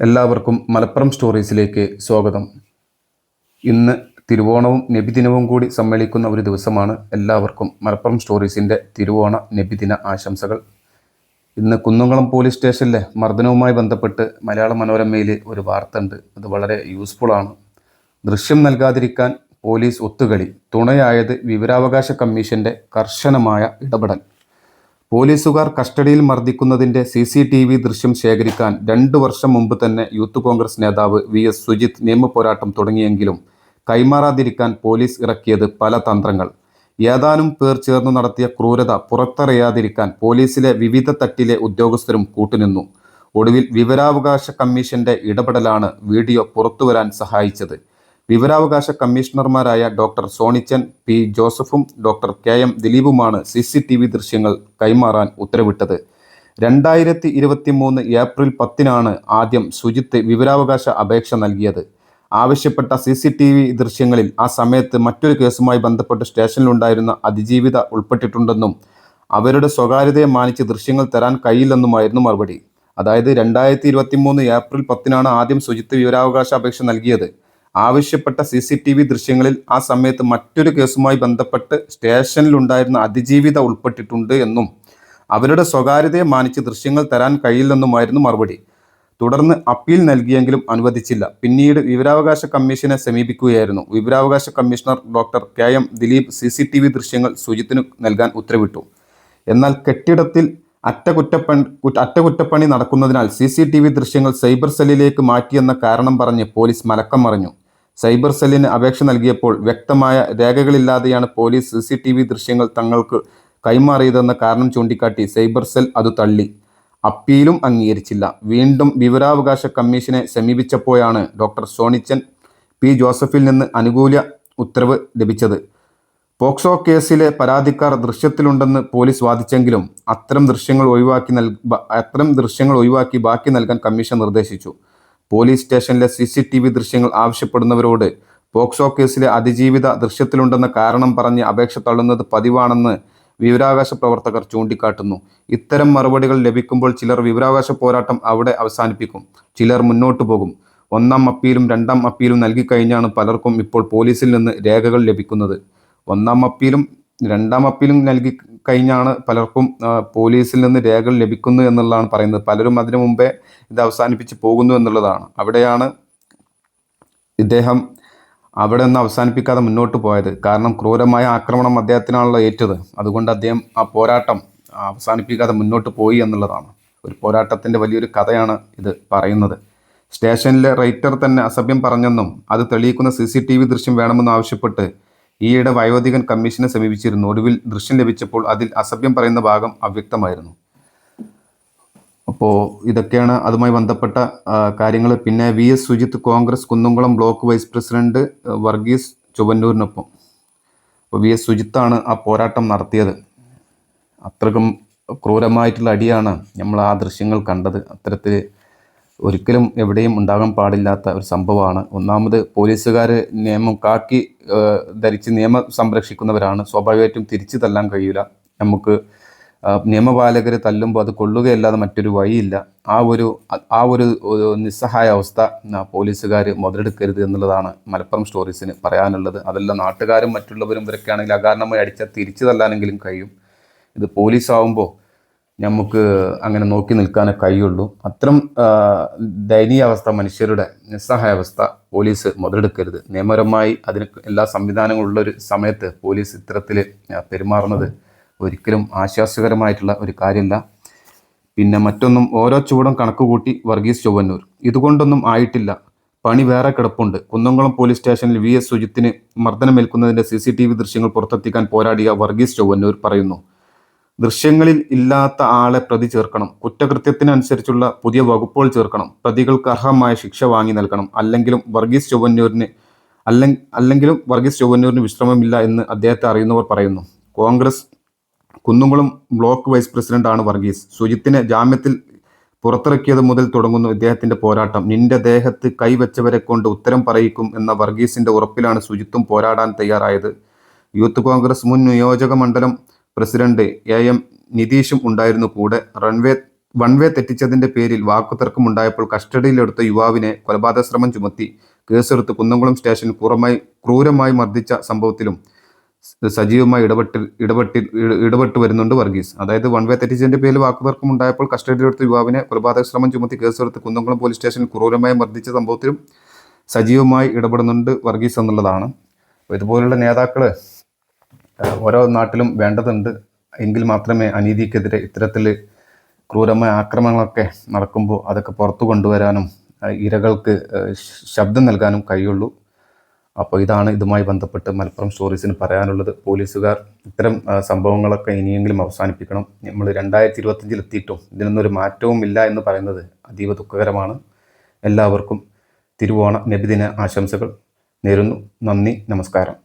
എല്ലാവർക്കും മലപ്പുറം സ്റ്റോറീസിലേക്ക് സ്വാഗതം. ഇന്ന് തിരുവോണവും നബിദിനവും കൂടി സമ്മേളിക്കുന്ന ഒരു ദിവസമാണ് എല്ലാവർക്കും മലപ്പുറം സ്റ്റോറീസിന്റെ തിരുവോണ നബിദിന ആശംസകൾ. ഇന്ന് കുന്നംകുളം പോലീസ് സ്റ്റേഷനിലെ മർദ്ദനവുമായി ബന്ധപ്പെട്ട് മലയാള മനോരമയിൽ ഒരു വാർത്ത ഉണ്ട് അത് വളരെ യൂസ്ഫുള്ളാണ് ദൃശ്യം നൽകാതിരിക്കാൻ പോലീസ് ഒത്തുകളി. തുണയായത് വിവരാവകാശ കമ്മീഷന്റെ കർശനമായ ഇടപെടൽ. പോലീസുകാർ കസ്റ്റഡിയിൽ മർദ്ദിക്കുന്നതിന്റെ സി സി ടി വി ദൃശ്യം ശേഖരിക്കാൻ രണ്ടു വർഷം മുമ്പ് തന്നെ യൂത്ത് കോൺഗ്രസ് നേതാവ് വി എസ് സുജിത് നിയമപോരാട്ടം തുടങ്ങിയെങ്കിലും കൈമാറാതിരിക്കാൻ പോലീസ് ഇറക്കിയത് പല തന്ത്രങ്ങൾ. ഏതാനും പേർ ചേർന്ന് നടത്തിയ ക്രൂരത പുറത്തറിയാതിരിക്കാൻ പോലീസിലെ വിവിധ തട്ടിലെ ഉദ്യോഗസ്ഥരും കൂട്ടുനിന്നു. ഒടുവിൽ വിവരാവകാശ കമ്മീഷന്റെ ഇടപെടലാണ് വീഡിയോ പുറത്തുവരാൻ സഹായിച്ചത്. വിവരാവകാശ കമ്മീഷണർമാരായ ഡോക്ടർ സോണിച്ചൻ പി ജോസഫും ഡോക്ടർ കെ എം ദിലീപുമാണ് സി സി ടി വി ദൃശ്യങ്ങൾ കൈമാറാൻ ഉത്തരവിട്ടത്. രണ്ടായിരത്തി ഇരുപത്തി മൂന്ന് ഏപ്രിൽ പത്തിനാണ് ആദ്യം സുജിത്ത് വിവരാവകാശ അപേക്ഷ നൽകിയത്. ആവശ്യപ്പെട്ട സി സി ടി വി ദൃശ്യങ്ങളിൽ ആ സമയത്ത് മറ്റൊരു കേസുമായി ബന്ധപ്പെട്ട് സ്റ്റേഷനിലുണ്ടായിരുന്ന അതിജീവിത ഉൾപ്പെട്ടിട്ടുണ്ടെന്നും അവരുടെ സ്വകാര്യതയെ മാനിച്ച് ദൃശ്യങ്ങൾ തരാൻ കഴിയില്ലെന്നുമായിരുന്നു മറുപടി. അതായത് രണ്ടായിരത്തി ഇരുപത്തി മൂന്ന് ഏപ്രിൽ പത്തിനാണ് ആദ്യം സുജിത്ത് വിവരാവകാശ അപേക്ഷ നൽകിയത്. ആവശ്യപ്പെട്ട സി സി ടി വി ദൃശ്യങ്ങളിൽ ആ സമയത്ത് മറ്റൊരു കേസുമായി ബന്ധപ്പെട്ട് സ്റ്റേഷനിലുണ്ടായിരുന്ന അതിജീവിത ഉൾപ്പെട്ടിട്ടുണ്ട് എന്നും അവരുടെ സ്വകാര്യതയെ മാനിച്ച് ദൃശ്യങ്ങൾ തരാൻ കഴിയില്ലെന്നുമായിരുന്നു മറുപടി. തുടർന്ന് അപ്പീൽ നൽകിയെങ്കിലും അനുവദിച്ചില്ല. പിന്നീട് വിവരാവകാശ കമ്മീഷനെ സമീപിക്കുകയായിരുന്നു. വിവരാവകാശ commissioner doctor K M Dileep C C T V ദൃശ്യങ്ങൾ സുജിത്തിന് നൽകാൻ ഉത്തരവിട്ടു. എന്നാൽ കെട്ടിടത്തിൽ അറ്റകുറ്റപ്പണി അറ്റകുറ്റപ്പണി നടക്കുന്നതിനാൽ സി സി ടി വി ദൃശ്യങ്ങൾ സൈബർ സെല്ലിലേക്ക് മാറ്റിയെന്ന കാരണം പറഞ്ഞ് പോലീസ് മലക്കം മറിഞ്ഞു. സൈബർ സെല്ലിന് അപേക്ഷ നൽകിയപ്പോൾ വ്യക്തമായ രേഖകളില്ലാതെയാണ് police C C T V ദൃശ്യങ്ങൾ തങ്ങൾക്ക് കൈമാറിയതെന്ന കാരണം ചൂണ്ടിക്കാട്ടി സൈബർ സെൽ അത് തള്ളി. അപ്പീലും അംഗീകരിച്ചില്ല. വീണ്ടും വിവരാവകാശ കമ്മീഷനെ സമീപിച്ചപ്പോഴാണ് ഡോക്ടർ സോണിച്ചൻ പി ജോസഫിൽ നിന്ന് അനുകൂല ഉത്തരവ് ലഭിച്ചത്. പോക്സോ കേസിലെ പരാതിക്കാർ ദൃശ്യത്തിലുണ്ടെന്ന് പോലീസ് വാദിച്ചെങ്കിലും അത്തരം ദൃശ്യങ്ങൾ ഒഴിവാക്കി നൽ അത്തരം ദൃശ്യങ്ങൾ ഒഴിവാക്കി ബാക്കി നൽകാൻ കമ്മീഷൻ നിർദ്ദേശിച്ചു. പോലീസ് സ്റ്റേഷനിലെ സി സി ടി വി ദൃശ്യങ്ങൾ ആവശ്യപ്പെടുന്നവരോട് പോക്സോ കേസിലെ അതിജീവിത ദൃശ്യത്തിലുണ്ടെന്ന കാരണം പറഞ്ഞ് അപേക്ഷ തള്ളുന്നത് പതിവാണെന്ന് വിവരാവകാശ പ്രവർത്തകർ ചൂണ്ടിക്കാട്ടുന്നു. ഇത്തരം മറുപടികൾ ലഭിക്കുമ്പോൾ ചിലർ വിവരാവകാശ പോരാട്ടം അവിടെ അവസാനിപ്പിക്കും. ചിലർ മുന്നോട്ടു പോകും. ഒന്നാം അപ്പീലും രണ്ടാം അപ്പീലും നൽകിക്കഴിഞ്ഞാണ് പലർക്കും ഇപ്പോൾ പോലീസിൽ നിന്ന് രേഖകൾ ലഭിക്കുന്നത്. ഒന്നാം അപ്പീലും രണ്ടാം അപ്പീലും നൽകി കഴിഞ്ഞാണ് പലർക്കും പോലീസിൽ നിന്ന് രേഖകൾ ലഭിക്കുന്നു എന്നുള്ളതാണ് പറയുന്നത്. പലരും അതിനു മുമ്പേ ഇത് അവസാനിപ്പിച്ച് പോകുന്നു എന്നുള്ളതാണ്. അവിടെയാണ് ഇദ്ദേഹം അവിടെ നിന്ന് അവസാനിപ്പിക്കാതെ മുന്നോട്ട് പോയത്. കാരണം ക്രൂരമായ ആക്രമണം അദ്ദേഹത്തിനാണല്ലോ ഏറ്റത്. അതുകൊണ്ട് അദ്ദേഹം ആ പോരാട്ടം അവസാനിപ്പിക്കാതെ മുന്നോട്ട് പോയി എന്നുള്ളതാണ്. ഒരു പോരാട്ടത്തിന്റെ വലിയൊരു കഥയാണ് ഇത് പറയുന്നത്. സ്റ്റേഷനിലെ റൈറ്റർ തന്നെ അസഭ്യം പറഞ്ഞെന്നും അത് തെളിയിക്കുന്ന സി ദൃശ്യം വേണമെന്നും ആവശ്യപ്പെട്ട് ഈയിടെ വയോധികൻ കമ്മീഷനെ സമീപിച്ചിരുന്നു. ഒടുവിൽ ദൃശ്യം ലഭിച്ചപ്പോൾ അതിൽ അസഭ്യം പറയുന്ന ഭാഗം അവ്യക്തമായിരുന്നു. അപ്പോൾ ഇതൊക്കെയാണ് അതുമായി ബന്ധപ്പെട്ട കാര്യങ്ങൾ പിന്നെ V S Sujith Congress Kunnamkulam block vice president Varghese ചുവന്നൂരിനൊപ്പം. അപ്പോൾ വി എസ് സുജിത്താണ് ആ പോരാട്ടം നടത്തിയത്. അത്രക്കും ക്രൂരമായിട്ടുള്ള അടിയാണ് നമ്മൾ ആ ദൃശ്യങ്ങൾ കണ്ടത്. അത്തരത്തിൽ ഒരിക്കലും എവിടെയും ഉണ്ടാകാൻ പാടില്ലാത്ത ഒരു സംഭവമാണ്. ഒന്നാമത് പോലീസുകാർ നിയമം കാക്കി ധരിച്ച് നിയമം സംരക്ഷിക്കുന്നവരാണ്. സ്വാഭാവികമായിട്ടും തിരിച്ചു തല്ലാൻ കഴിയില്ല നമുക്ക് നിയമപാലകർ തല്ലുമ്പോൾ അത് കൊള്ളുകയല്ലാതെ മറ്റൊരു വഴിയില്ല. ആ ഒരു ആ ഒരു നിസ്സഹായ അവസ്ഥ പോലീസുകാർ മുതലെടുക്കരുത് എന്നുള്ളതാണ് മലപ്പുറം സ്റ്റോറീസിന് പറയാനുള്ളത്. അതല്ല നാട്ടുകാരും മറ്റുള്ളവരും ഇവരൊക്കെ ആണെങ്കിൽ അകാരണമായി അടിച്ചാൽ തിരിച്ചു തല്ലാനെങ്കിലും കഴിയും. ഇത് പോലീസ് ആവുമ്പോൾ നമുക്ക് അങ്ങനെ നോക്കി നിൽക്കാനേ കഴിയുള്ളൂ. അത്തരം ദയനീയാവസ്ഥ മനുഷ്യരുടെ നിസ്സഹായാവസ്ഥ പോലീസ് മുതലെടുക്കരുത്. നിയമപരമായി അതിന് എല്ലാ സംവിധാനങ്ങളും ഉള്ള ഒരു സമയത്ത് പോലീസ് ഇത്തരത്തിൽ പെരുമാറുന്നത് ഒരിക്കലും ആശ്വാസകരമായിട്ടുള്ള ഒരു കാര്യമല്ല. പിന്നെ മറ്റൊന്നും ഓരോ ചൂടും കണക്കുകൂട്ടി വർഗീസ് ചൊവ്വന്നൂർ. ഇതുകൊണ്ടൊന്നും ആയിട്ടില്ല. പണി വേറെ കിടപ്പുണ്ട്. കുന്നംകുളം പോലീസ് സ്റ്റേഷനിൽ വി എസ് സുജിത്തിന് മർദ്ദനമേൽക്കുന്നതിന്റെ സി സി ടി വി ദൃശ്യങ്ങൾ പുറത്തെത്തിക്കാൻ പോരാടിയ വർഗീസ് ചൊവ്വന്നൂർ പറയുന്നു. ദൃശ്യങ്ങളിൽ ഇല്ലാത്ത ആളെ പ്രതി ചേർക്കണം. കുറ്റകൃത്യത്തിനനുസരിച്ചുള്ള പുതിയ വകുപ്പുകൾ ചേർക്കണം. പ്രതികൾക്ക് അർഹമായ ശിക്ഷ വാങ്ങി നൽകണം. അല്ലെങ്കിലും വർഗീസ് ചൊവ്വന്നൂരിന് അല്ലെ അല്ലെങ്കിലും വർഗീസ് ചൊവ്വന്നൂരിന് വിശ്രമമില്ല എന്ന് അദ്ദേഹത്തെ അറിയുന്നവർ പറയുന്നു. കോൺഗ്രസ് കുന്നുംകുളം ബ്ലോക്ക് വൈസ് പ്രസിഡന്റാണ് വർഗീസ്. സുജിത്തിനെ ജാമ്യത്തിൽ പുറത്തിറക്കിയത് മുതൽ തുടങ്ങുന്നു ഇദ്ദേഹത്തിന്റെ പോരാട്ടം. നിന്റെ ദേഹത്ത് കൈവച്ചവരെ കൊണ്ട് ഉത്തരം പറയിക്കും എന്ന വർഗീസിന്റെ ഉറപ്പിലാണ് സുജിത്തും പോരാടാൻ തയ്യാറായത്. യൂത്ത് കോൺഗ്രസ് മുൻ നിയോജക മണ്ഡലം പ്രസിഡന്റ് എ എം നിതീഷും ഉണ്ടായിരുന്നു കൂടെ. റൺവേ വൺവേ തെറ്റിച്ചതിന്റെ പേരിൽ വാക്കുതർക്കമുണ്ടായപ്പോൾ കസ്റ്റഡിയിലെടുത്ത യുവാവിനെ കൊലപാതക ശ്രമം ചുമത്തി. കേസെടുത്ത് കുന്നംകുളം സ്റ്റേഷൻ ക്രൂരമായി ക്രൂരമായി മർദ്ദിച്ച സംഭവത്തിലും സജീവമായി ഇടപെട്ട് ഇടപെട്ടി ഇടപെട്ട് വരുന്നുണ്ട് വർഗീസ്. അതായത് വൺ വേ തെറ്റിച്ചതിന്റെ പേരിൽ വാക്കുതർക്കം ഉണ്ടായപ്പോൾ കസ്റ്റഡിയിലെടുത്ത യുവാവിനെ കൊലപാതക ശ്രമം ചുമത്തി കേസെടുത്ത് കുന്നംകുളം പോലീസ് സ്റ്റേഷനിൽ ക്രൂരമായി മർദ്ദിച്ച സംഭവത്തിലും സജീവമായി ഇടപെടുന്നുണ്ട് വർഗീസ് എന്നുള്ളതാണ്. ഇതുപോലുള്ള നേതാക്കൾ ഓരോ നാട്ടിലും വേണ്ടതുണ്ട്. എങ്കിൽ മാത്രമേ അനീതിക്കെതിരെ ഇത്തരത്തിൽ ക്രൂരമായ ആക്രമണങ്ങളൊക്കെ നടക്കുമ്പോൾ അതൊക്കെ പുറത്തു കൊണ്ടുവരാനും ഇരകൾക്ക് ശബ്ദം നൽകാനും കഴിയുള്ളൂ. അപ്പോൾ ഇതാണ് ഇതുമായി ബന്ധപ്പെട്ട് മലപ്പുറം സ്റ്റോറീസിന് പറയാനുള്ളത്. പോലീസുകാർ ഇത്തരം സംഭവങ്ങളൊക്കെ ഇനിയെങ്കിലും അവസാനിപ്പിക്കണം. നമ്മൾ രണ്ടായിരത്തി ഇരുപത്തഞ്ചിൽ എത്തിയിട്ടും ഇതിനൊന്നും ഒരു മാറ്റവും ഇല്ല എന്ന് പറയുന്നത് അതീവ ദുഃഖകരമാണ്. എല്ലാവർക്കും തിരുവോണ നബിദിന ആശംസകൾ നേരുന്നു. നന്ദി നമസ്കാരം.